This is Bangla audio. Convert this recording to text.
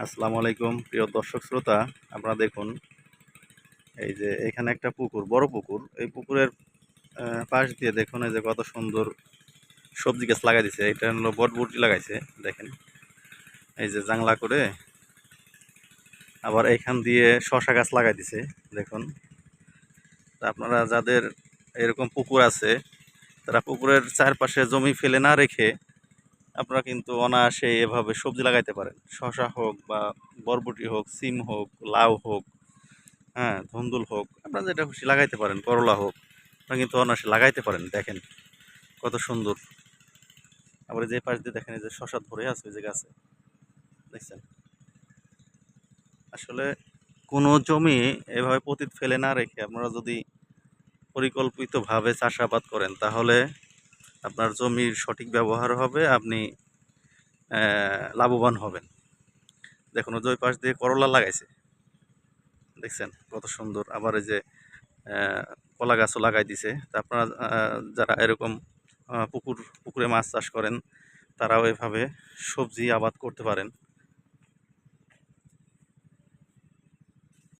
আসসালামু আলাইকুম, প্রিয় দর্শক শ্রোতা। আপনারা দেখুন, এই যে এখানে একটা পুকুর, বড় পুকুর। এই পুকুরের পাশ দিয়ে দেখুন এই যে কত সুন্দর সবজি গাছ লাগাই দিছে। এটা হলো বটবুটি লাগাইছে, দেখেন। এই যে জাংলা করে আবার এখান দিয়ে শশা গাছ লাগাই দিছে, দেখুন। আপনারা যাদের এরকম পুকুর আছে, তারা পুকুরের চারপাশে জমি ফেলে না রেখে আপনারা কিন্তু অনায়াসে এভাবে সবজি লাগাইতে পারেন। শশা হোক বা বরবটি হোক, সিম হোক, লাউ হোক হ্যাঁ ধুন্দুল হোক, আপনারা যেটা খুশি লাগাইতে পারেন, করলা হোক, আপনারা কিন্তু অনায়াসে লাগাইতে পারেন, দেখেন কত সুন্দর। আবার যে পাশ দিয়ে দেখেন যে শশা ধরে আছে যে গাছে, দেখছেন? আসলে কোনো জমি এভাবে পতিত ফেলে না রেখে আপনারা যদি পরিকল্পিতভাবে চাষাবাদ করেন, তাহলে আপনার জমির সঠিক ব্যবহার হবে, আপনি লাভবান হবেন। দেখুন, ওই পাশ দিয়ে করলা লাগাইছে। দেখছেন, কত সুন্দর। আবার এই যে কলা গাছও লাগাই দিছে। তা আপনারা যারা এরকম পুকুর, পুকুরে মাছ চাষ করেন, তারাও এভাবে সবজি আবাদ করতে পারেন।